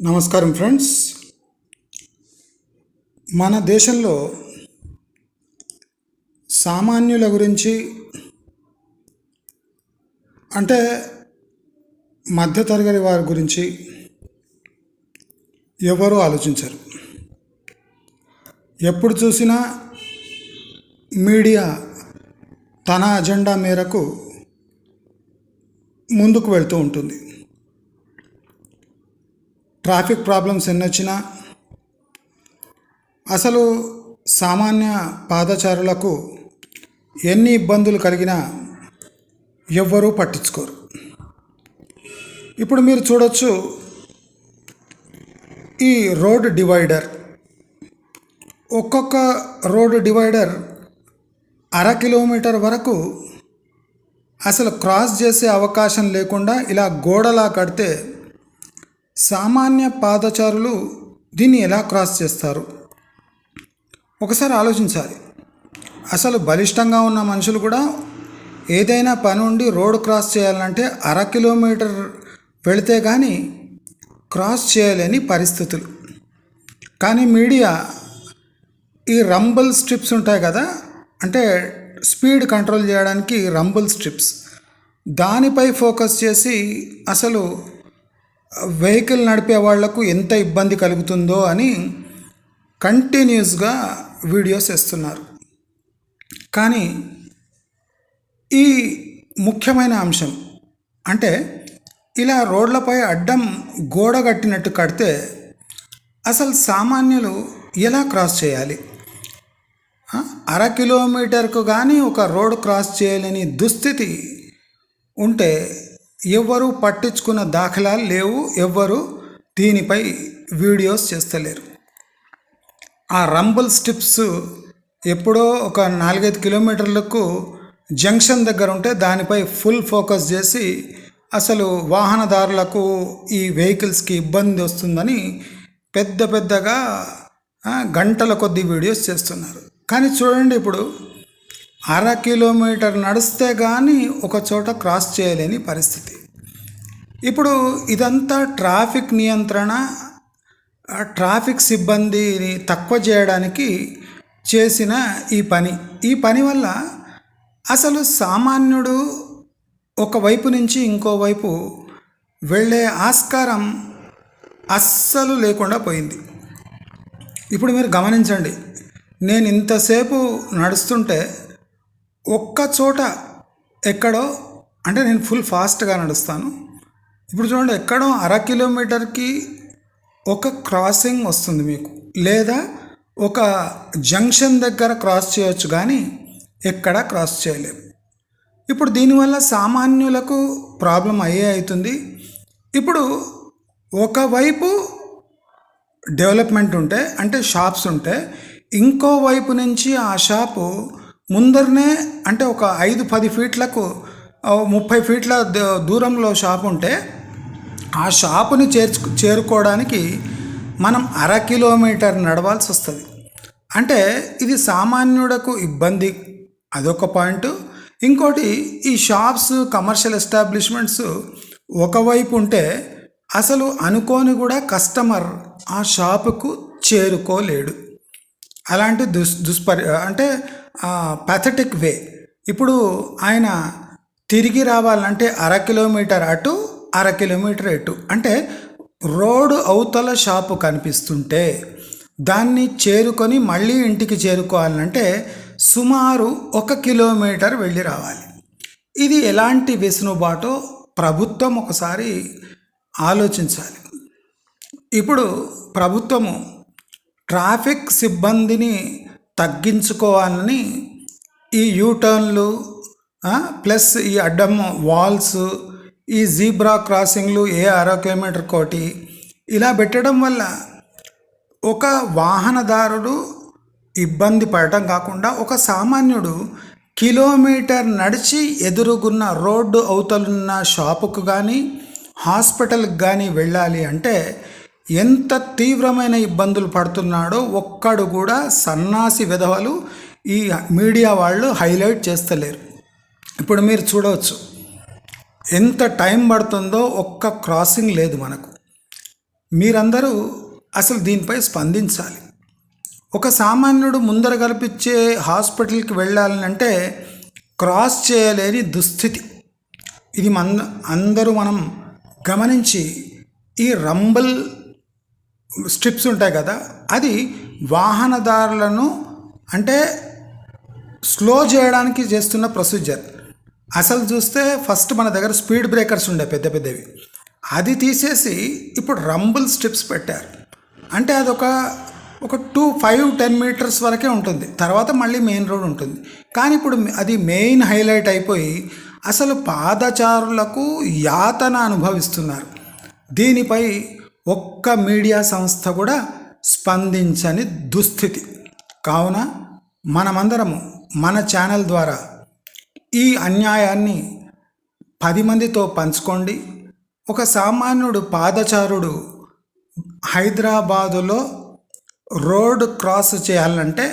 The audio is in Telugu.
నమస్కారం ఫ్రెండ్స్. మన దేశంలో సామాన్యుల గురించి అంటే మధ్యతరగతి వారి గురించి ఎవరూ ఆలోచించరు. ఎప్పుడు చూసినా మీడియా తన అజెండా మేరకు ముందుకు వెళ్తూ ఉంటుంది. ట్రాఫిక్ ప్రాబ్లమ్స్ ఎన్ని వచ్చినా అసలు సామాన్య పాదచారులకు ఎన్ని ఇబ్బందులు కలిగినా ఎవ్వరూ పట్టించుకోరు. ఇప్పుడు మీరు చూడొచ్చు ఈ రోడ్ డివైడర్. ఒక్కొక్క రోడ్ డివైడర్ అర కిలోమీటర్ వరకు అసలు క్రాస్ చేసే అవకాశం లేకుండా ఇలా గోడలా కడితే సామాన్య పాదచారులు దీన్ని ఎలా క్రాస్ చేస్తారు? ఒకసారి ఆలోచించాలి. అసలు బలిష్టంగా ఉన్న మనుషులు కూడా ఏదైనా పని ఉండి రోడ్ క్రాస్ చేయాలంటే అర కిలోమీటర్ వెళితే కానీ క్రాస్ చేయలేని పరిస్థితులు. కానీ మీడియా ఈ రంబుల్ స్ట్రిప్స్ ఉంటాయి కదా? అంటే స్పీడ్ కంట్రోల్ చేయడానికి రంబుల్ స్ట్రిప్స్. దానిపై ఫోకస్ చేసి అసలు వెహికల్ నడిపే వాళ్ళకు ఎంత ఇబ్బంది కలుగుతుందో అని కంటిన్యూస్గా వీడియోస్ ఇస్తున్నారు కానీ ఈ ముఖ్యమైన అంశం అంటే ఇలా రోడ్లపై అడ్డం గోడ కట్టినట్టు కడితే అసలు సామాన్యులు ఎలా క్రాస్ చేయాలి? అర కిలోమీటర్కు కానీ ఒక రోడ్ క్రాస్ చేయలేని దుస్థితి ఉంటే ఎవ్వరూ పట్టించుకున్న దాఖలాలు లేవు ఎవ్వరూ దీనిపై వీడియోస్ చేస్తలేరు. ఆ రంబుల్ స్టిప్స్ ఎప్పుడో ఒక నాలుగైదు కిలోమీటర్లకు జంక్షన్ దగ్గర ఉంటే దానిపై ఫుల్ ఫోకస్ చేసి అసలు వాహనదారులకు ఈ వెహికల్స్కి ఇబ్బంది వస్తుందని పెద్ద పెద్దగా గంటల కొద్ది వీడియోస్ చేస్తున్నారు. కానీ చూడండి ఇప్పుడు అర కిలోమీటర్ నడిస్తే కానీ ఒక చోట క్రాస్ చేయలేని పరిస్థితి. ఇప్పుడు ఇదంతా ట్రాఫిక్ నియంత్రణ ట్రాఫిక్ సిబ్బందిని తక్కువ చేయడానికి చేసిన ఈ పని. ఈ పని వల్ల అసలు సామాన్యుడు ఒకవైపు నుంచి ఇంకోవైపు వెళ్ళే ఆస్కారం అస్సలు లేకుండా పోయింది. ఇప్పుడు మీరు గమనించండి నేను ఇంతసేపు నడుస్తుంటే ఒక్క చోట ఎక్కడో అంటే నేను ఫుల్ ఫాస్ట్గా నడుస్తాను ఇప్పుడు చూడండి ఎక్కడో అర కిలోమీటర్కి ఒక క్రాసింగ్ వస్తుంది మీకు. లేదా ఒక జంక్షన్ దగ్గర క్రాస్ చేయొచ్చు కానీ ఎక్కడా క్రాస్ చేయలేము. ఇప్పుడు దీనివల్ల సామాన్యులకు ప్రాబ్లం అయ్యే అవుతుంది. ఇప్పుడు ఒకవైపు డెవలప్మెంట్ ఉంటే అంటే షాప్స్ ఉంటే ఇంకోవైపు నుంచి ఆ షాపు ముందరనే అంటే ఒక ఐదు పది ఫీట్లకు ముప్పై ఫీట్ల దూరంలో షాప్ ఉంటే ఆ షాపుని చేర్చు చేరుకోవడానికి మనం అర కిలోమీటర్ నడవాల్సి వస్తుంది. అంటే ఇది సామాన్యుడకు ఇబ్బంది. అదొక పాయింట్. ఇంకోటి ఈ షాప్స్ కమర్షియల్ ఎస్టాబ్లిష్మెంట్స్ ఒకవైపు ఉంటే అసలు అనుకోని కూడా కస్టమర్ ఆ షాపుకు చేరుకోలేడు. అలాంటి దుస్ దుష్పరి అంటే ప్యాథటిక్ వే ఇప్పుడు ఆయన తిరిగి రావాలంటే అర కిలోమీటర్ అటు అర కిలోమీటర్ ఇటు. అంటే రోడ్డు అవతల షాపు కనిపిస్తుంటే దాన్ని చేరుకొని మళ్ళీ ఇంటికి చేరుకోవాలంటే సుమారు ఒక కిలోమీటర్ వెళ్ళి రావాలి. ఇది ఎలాంటి వెసులుబాటో ప్రభుత్వం ఒకసారి ఆలోచించాలి. ఇప్పుడు ప్రభుత్వము ట్రాఫిక్ సిబ్బందిని తగ్గించుకోవాలని ఈ యూటర్న్లు ప్లస్ ఈ అడ్డం వాల్స్ ఈ జీబ్రా క్రాసింగ్లు ఏ అరవై కిలోమీటర్ కోటి. ఇలా పెట్టడం వల్ల ఒక వాహనదారుడు ఇబ్బంది పడటం కాకుండా ఒక సామాన్యుడు కిలోమీటర్ నడిచి ఎదురుగున్న రోడ్డు అవతలున్న షాపుకు కానీ హాస్పిటల్కి కానీ వెళ్ళాలి అంటే ఎంత తీవ్రమైన ఇబ్బందులు పడుతున్నాడో ఒక్కడు కూడా సన్నాసి విధవలు ఈ మీడియా వాళ్ళు హైలైట్ చేస్తలేరు. ఇప్పుడు మీరు చూడవచ్చు. ఎంత టైం పడుతుందో ఒక్క క్రాసింగ్ లేదు మనకు. మీరందరూ అసలు దీనిపై స్పందించాలి. ఒక సామాన్యుడు ముందర కల్పించే హాస్పిటల్కి వెళ్ళాలంటే క్రాస్ చేయలేని దుస్థితి. ఇది మన అందరూ మనం గమనించి ఈ రంబల్ స్ట్రిప్స్ ఉంటాయి కదా అది వాహనదారులను అంటే స్లో చేయడానికి చేస్తున్న ప్రొసీజర్. అసలు చూస్తే ఫస్ట్ మన దగ్గర స్పీడ్ బ్రేకర్స్ ఉండే పెద్ద పెద్దవి. అది తీసేసి ఇప్పుడు రంబుల్ స్ట్రిప్స్ పెట్టారు. అంటే అదొక ఒక టూ ఫైవ్ టెన్ మీటర్స్ వరకే ఉంటుంది. తర్వాత మళ్ళీ మెయిన్ రోడ్ ఉంటుంది. కానీ ఇప్పుడు అది మెయిన్ హైలైట్ అయిపోయి అసలు పాదచారులకు యాతన అనుభవిస్తున్నారు. దీనిపై ఒక్క మీడియా సంస్థ కూడా స్పందించని దుస్థితి. కావున మనమందరము మన ఛానల్ ద్వారా ఈ అన్యాయాన్ని పది మందితో పంచుకోండి. ఒక సామాన్యుడు పాదచారుడు హైదరాబాదులో రోడ్ క్రాస్ చేయాలంటే